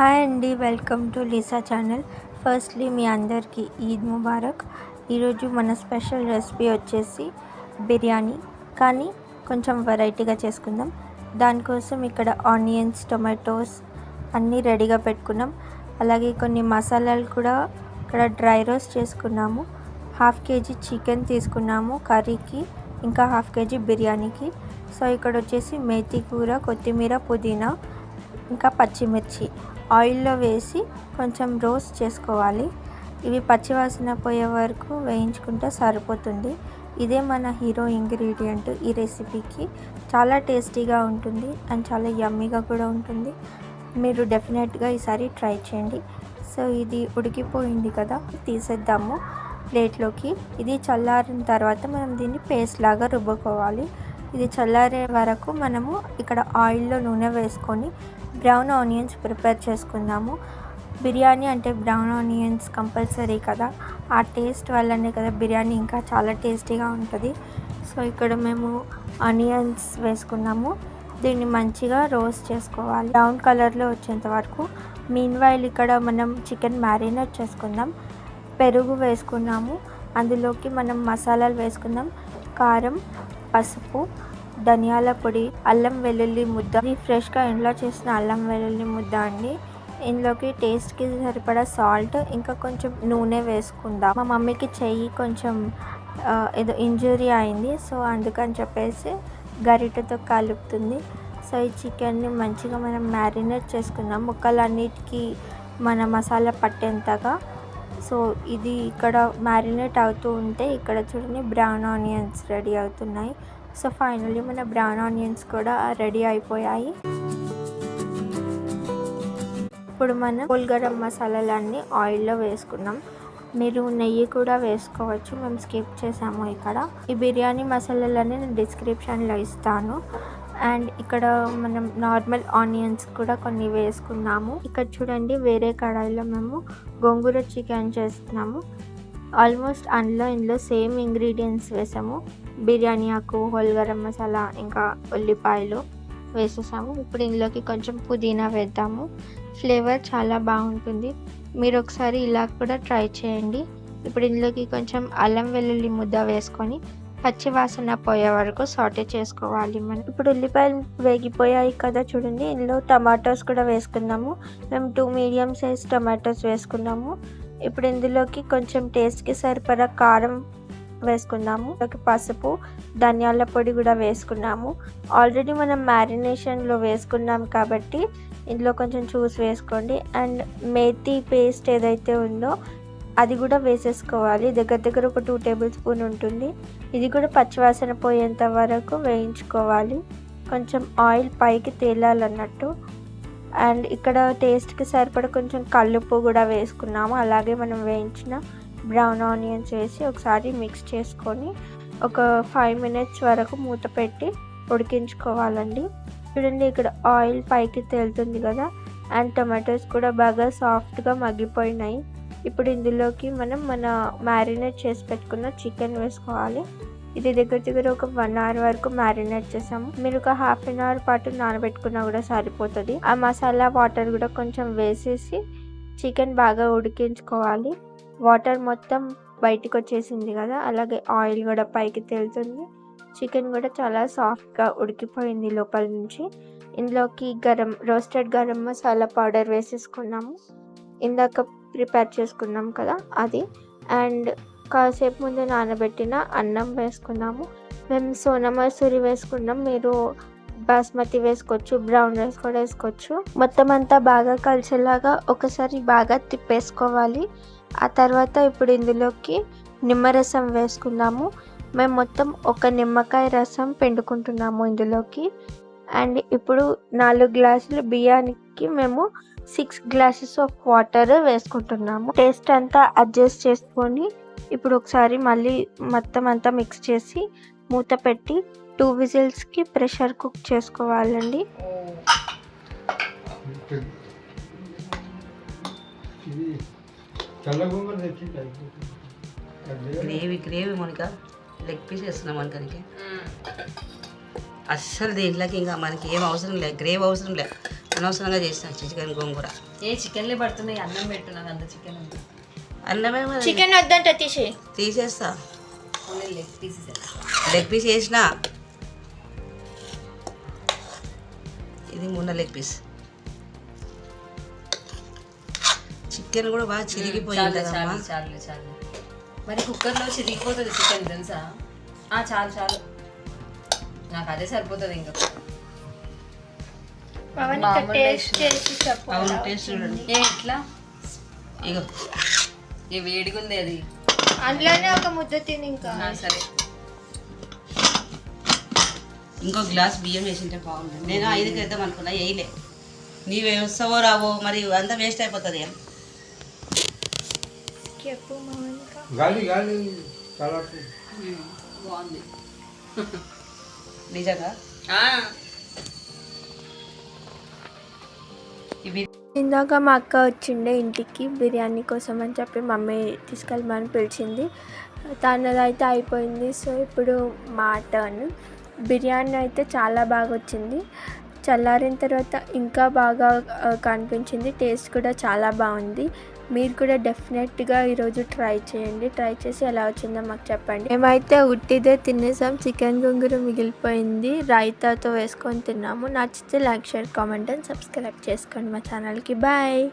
Hi అండి welcome to Lisa channel. Firstly మీ అందరికీ ఈద్ ముబారక్. ఈరోజు మన స్పెషల్ రెసిపీ వచ్చేసి బిర్యానీ కానీ కొంచెం వెరైటీగా చేసుకుందాం. దానికోసం ఇక్కడ ఆనియన్స్ టొమాటోస్ అన్నీ రెడీగా పెట్టుకున్నాం. అలాగే కొన్ని మసాలాలు కూడా ఇక్కడ డ్రై రోస్ట్ చేసుకున్నాము. హాఫ్ కేజీ చికెన్ తీసుకున్నాము కర్రీకి ఇంకా హాఫ్ కేజీ బిర్యానీకి. సో ఇక్కడ వచ్చేసి మేతి కూర కొత్తిమీర పుదీనా ఇంకా పచ్చిమిర్చి. ఆయిల్లో వేసి కొంచెం రోస్ట్ చేసుకోవాలి. ఇవి పచ్చివాసన పోయే వరకు వేయించుకుంటే సరిపోతుంది. ఇదే మన హీరో ఇంగ్రీడియంట్ ఈ రెసిపీకి. చాలా టేస్టీగా ఉంటుంది అండ్ చాలా యమ్మీగా కూడా ఉంటుంది. మీరు డెఫినెట్గా ఈసారి ట్రై చేయండి. సో ఇది ఉడికిపోయింది కదా తీసేద్దాము ప్లేట్లోకి. ఇది చల్లారిన తర్వాత మనం దీన్ని పేస్ట్ లాగా రుబ్బుకోవాలి. ఇది చల్లారే వరకు మనము ఇక్కడ ఆయిల్లో నూనె వేసుకొని బ్రౌన్ ఆనియన్స్ ప్రిపేర్ చేసుకుందాము. బిర్యానీ అంటే బ్రౌన్ ఆనియన్స్ కంపల్సరీ కదా. ఆ టేస్ట్ వల్లనే కదా బిర్యానీ ఇంకా చాలా టేస్టీగా ఉంటుంది. సో ఇక్కడ మేము ఆనియన్స్ వేసుకున్నాము. దీన్ని మంచిగా రోస్ట్ చేసుకోవాలి. బ్రౌన్ కలర్లో వచ్చేంత వరకు. మీన్ వైల్ ఇక్కడ మనం చికెన్ మ్యారినేట్ చేసుకుందాం. పెరుగు వేసుకున్నాము. అందులోకి మనం మసాలాలు వేసుకుందాం. కారం పసుపు ధనియాల పొడి అల్లం వెల్లుల్లి ముద్ద. ఇది ఫ్రెష్గా ఇంట్లో చేసిన అల్లం వెల్లుల్లి ముద్ద అండి. ఇందులోకి టేస్ట్కి సరిపడా సాల్ట్ ఇంకా కొంచెం నూనె వేసుకుందాం. మా మమ్మీకి చెయ్యి కొంచెం ఏదో ఇంజురీ అయింది సో అందుకని చెప్పేసి గరిటతో కలుపుతుంది. సో ఈ చికెన్ని మంచిగా మనం మ్యారినేట్ చేసుకుందాం. ముక్కలన్నిటికీ మన మసాలా పట్టేంతగా. సో ఇది ఇక్కడ మ్యారినేట్ అవుతూ ఉంటే ఇక్కడ చూడండి బ్రౌన్ ఆనియన్స్ రెడీ అవుతున్నాయి. సో ఫైనల్లీ మన బ్రౌన్ ఆనియన్స్ కూడా రెడీ అయిపోయాయి. ఇప్పుడు మనం హోల్ గరం మసాలాలన్నీ ఆయిల్లో వేసుకున్నాం. మీరు నెయ్యి కూడా వేసుకోవచ్చు. మేము స్కిప్ చేసాము ఇక్కడ. ఈ బిర్యానీ మసాలాలన్నీ నేను డిస్క్రిప్షన్లో ఇస్తాను. అండ్ ఇక్కడ మనం నార్మల్ ఆనియన్స్ కూడా కొన్ని వేసుకున్నాము. ఇక్కడ చూడండి వేరే కడాయిలో మేము గోంగూర చికెన్ చేస్తున్నాము. ఆల్మోస్ట్ అందులో ఇందులో సేమ్ ఇంగ్రీడియంట్స్ వేసాము. బిర్యానీ ఆకు హోల్ గరం మసాలా ఇంకా ఉల్లిపాయలు వేసేసాము. ఇప్పుడు ఇందులోకి కొంచెం పుదీనా వేద్దాము. ఫ్లేవర్ చాలా బాగుంటుంది. మీరు ఒకసారి ఇలా కూడా ట్రై చేయండి. ఇప్పుడు ఇందులోకి కొంచెం అల్లం వెల్లుల్లి ముద్ద వేసుకొని పచ్చివాసన పోయే వరకు సాటే చేసుకోవాలి మనం. ఇప్పుడు ఉల్లిపాయలు వేగిపోయాయి కదా చూడండి. ఇందులో టమాటోస్ కూడా వేసుకుందాము. మేము టూ మీడియం సైజ్ టమాటోస్ వేసుకున్నాము. ఇప్పుడు ఇందులోకి కొంచెం టేస్ట్కి సరిపడా కారం వేసుకున్నాము. ఒక పసుపు ధనియాల పొడి కూడా వేసుకున్నాము. ఆల్రెడీ మనం మ్యారినేషన్లో వేసుకున్నాం కాబట్టి ఇందులో కొంచెం చూసి వేసుకోండి. అండ్ మేతి పేస్ట్ ఏదైతే ఉందో అది కూడా వేసేసుకోవాలి. దగ్గర దగ్గర ఒక టూ టేబుల్ స్పూన్ ఉంటుంది. ఇది కూడా పచ్చివాసన పోయేంత వరకు వేయించుకోవాలి. కొంచెం ఆయిల్ పైకి తేలాలన్నట్టు. అండ్ ఇక్కడ టేస్ట్కి సరిపడ కొంచెం కల్లుప్పు కూడా వేసుకున్నాము. అలాగే మనం వేయించిన బ్రౌన్ ఆనియన్స్ వేసి ఒకసారి మిక్స్ చేసుకొని ఒక ఫైవ్ మినిట్స్ వరకు మూత పెట్టి ఉడికించుకోవాలండి. చూడండి ఇక్కడ ఆయిల్ పైకి తేలుతుంది కదా అండ్ టమాటోస్ కూడా బాగా సాఫ్ట్గా మగ్గిపోయినాయి. ఇప్పుడు ఇందులోకి మనం మన మ్యారినేట్ చేసి పెట్టుకున్న చికెన్ వేసుకోవాలి. ఇది దగ్గర దగ్గర ఒక వన్ అవర్ వరకు మ్యారినేట్ చేసాము. మీరు ఒక హాఫ్ అన్ అవర్ పాటు నానబెట్టుకున్నా కూడా సరిపోతుంది. ఆ మసాలా వాటర్ కూడా కొంచెం వేసేసి చికెన్ బాగా ఉడికించుకోవాలి. వాటర్ మొత్తం బయటికి వచ్చేసింది కదా అలాగే ఆయిల్ కూడా పైకి తేలుతుంది. చికెన్ కూడా చాలా సాఫ్ట్గా ఉడికిపోయింది లోపల నుంచి. ఇందులోకి గరం రోస్టెడ్ గరం మసాలా పౌడర్ వేసేసుకున్నాము. ఇందాక ప్రిపేర్ చేసుకున్నాం కదా అది. అండ్ కాసేపు ముందు నానబెట్టిన అన్నం వేసుకున్నాము. మేము సోనా మసూరి వేసుకున్నాం. మీరు బాస్మతి వేసుకోవచ్చు బ్రౌన్ రైస్ కూడా వేసుకోవచ్చు. మొత్తం అంతా బాగా కలిసేలాగా ఒకసారి బాగా తిప్పేసుకోవాలి. ఆ తర్వాత ఇప్పుడు ఇందులోకి నిమ్మరసం వేసుకున్నాము. మేము మొత్తం ఒక నిమ్మకాయ రసం పిండుకుంటున్నాము ఇందులోకి. అండ్ ఇప్పుడు నాలుగు గ్లాసులు బియ్యానికి మేము సిక్స్ గ్లాసెస్ ఆఫ్ వాటర్ వేసుకుంటున్నాము. టేస్ట్ అంతా అడ్జస్ట్ చేసుకొని ఇప్పుడు ఒకసారి మళ్ళీ మొత్తం అంతా మిక్స్ చేసి మూత పెట్టి టూ విజిల్స్కి ప్రెషర్ కుక్ చేసుకోవాలండి. ఇది గ్రేవీ గ్రేవీ మనక. లెగ్ పీస్ వేస్తున్నాం మనకి అస్సలు దీంట్లోకి ఇంకా మనకి ఏం అవసరం లేదు గ్రేవీ అవసరం లేదు అనవసరంగా చేసిన చికెన్ గోంగూర ఏ చికెన్లే పడుతున్నాయి అన్నం పెట్టు నాకు అంత చికెన్ అన్నమే మరి. చికెన్ వద్దంట తీసి తీసేస్తా. లెగ్ పీసెస్ లెగ్ పీస్ వేసిన ఇది మున్న లెగ్ పీస్ చికెన్ కూడా బాగా చిరిగిపోయి చాలు చాలు మరి కుక్కర్లో చిరిగిపోతుంది చికెన్ తెలుసా? ఆ చాలు చాలు. నాకు అదే సరిపోతుంది ఇంకా. టేస్ట్ చేసి చెప్పు అవును టేస్ట్ చూడండి. ఇగో. వేడిగా ఉంది అది. అందులోనే ఒక ముద్ద తిని ఇంకా. సరే. ఇంకో గ్లాస్ బియ్యం వేసింటే బాగుంటుంది. నేను ఐదుకి వేద్దాం అనుకున్నా వేయలే. నీవు వస్తావో రావో మరి అంతా వేస్ట్ అయిపోతుంది ఏం చెప్పు గాలి గాలి చాలా బాగుంది నిజంగా ఇవి ఇందాక మా అక్క వచ్చిండే ఇంటికి బిర్యానీ కోసం అని చెప్పి మమ్మీ తీసుకెళ్ళమని పిలిచింది. తనది అయితే అయిపోయింది. సో ఇప్పుడు మా టర్న్ బిర్యానీ అయితే చాలా బాగా వచ్చింది. చల్లారిన తర్వాత ఇంకా బాగా కనిపించింది. టేస్ట్ కూడా చాలా బాగుంది. మీరు కూడా డెఫినెట్గా ఈరోజు ట్రై చేయండి. ట్రై చేసి ఎలా వచ్చిందో మాకు చెప్పండి. మేమైతే ఉట్టిదే తినేసాం. చికెన్ గుంగురు మిగిలిపోయింది. రైతాతో వేసుకొని తిన్నాము. నచ్చితే like share comment and subscribe చేసుకోండి మా ఛానల్కి బాయ్